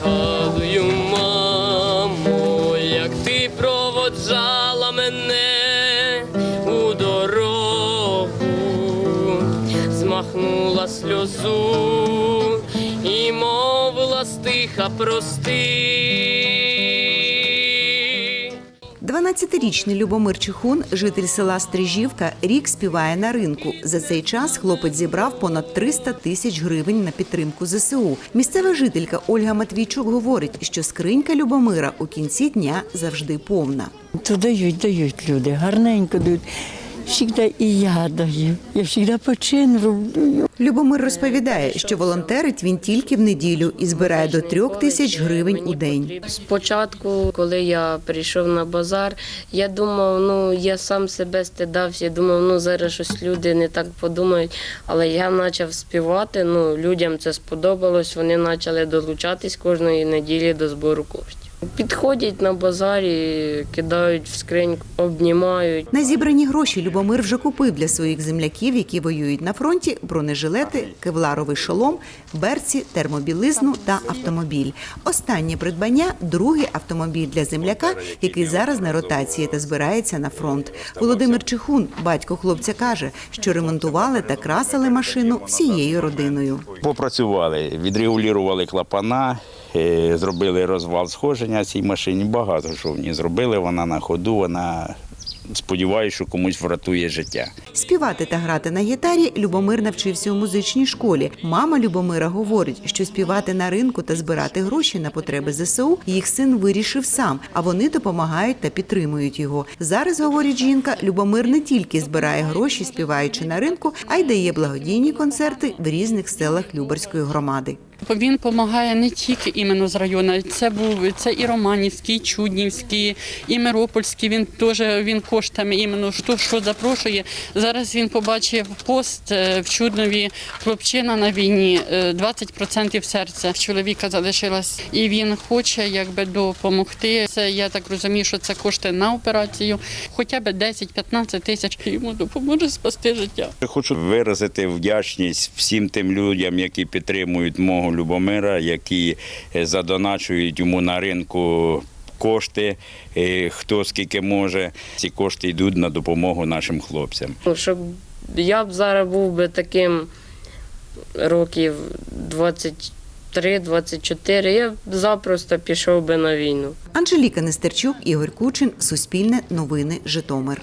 Згадую, мамо, як ти проводжала мене у дорогу, змахнула сльозу і мовила стиха прости. 12-річний Любомир Чихун, житель села Стрижівка, рік співає на ринку. За цей час хлопець зібрав понад 300 тисяч гривень на підтримку ЗСУ. Місцева жителька Ольга Матвійчук говорить, що скринька Любомира у кінці дня завжди повна. То дають, дають люди, гарненько дають. Всігда і я даю. Я завжди почин роблю. Любомир розповідає, що волонтерить він тільки в неділю і збирає до трьох тисяч гривень у день. Спочатку, коли я прийшов на базар, я думав, ну я сам себе стидався. Я думав, ну зараз щось люди не так подумають. Але я почав співати. Ну людям це сподобалось. Вони почали долучатись кожної неділі до збору коштів. Підходять на базарі, кидають в скриньку, обнімають. На зібрані гроші Любомир вже купив для своїх земляків, які воюють на фронті, бронежилети, кевларовий шолом, берці, термобілизну та автомобіль. Останнє придбання другий автомобіль для земляка, який зараз на ротації та збирається на фронт. Володимир Чихун, батько хлопця, каже, що ремонтували та красили машину всією родиною. Попрацювали, відрегулювали клапана, зробили розвал схоження цій машині. Багато що в ній зробили. Вона на ходу, вона сподіваюся, що комусь врятує життя. Співати та грати на гітарі Любомир навчився у музичній школі. Мама Любомира говорить, що співати на ринку та збирати гроші на потреби ЗСУ їх син вирішив сам, а вони допомагають та підтримують його. Зараз говорить жінка, Любомир не тільки збирає гроші, співаючи на ринку, а й дає благодійні концерти в різних селах Любарської громади. Він допомагає не тільки іменно з району. Це був це і Романівський, і Чуднівський, і Миропольський. Він теж він коштами іменно що, що запрошує. Зараз він побачив пост е, в Чуднові хлопчина на війні. е, 20% серця в чоловіка залишилось, і він хоче якби допомогти. Це я так розумію, що це кошти на операцію, хоча б 10-15 тисяч йому допоможе спасти життя. Хочу виразити вдячність всім тим людям, які підтримують мого Любомира, які е, задоначують йому на ринку. Кошти, е, хто скільки може, ці кошти йдуть на допомогу нашим хлопцям. Ну, Щоб я б зараз був би таким років 23-24, я б запросто пішов би на війну. Анжеліка Нестерчук, Ігор Кучин, Суспільне новини, Житомир.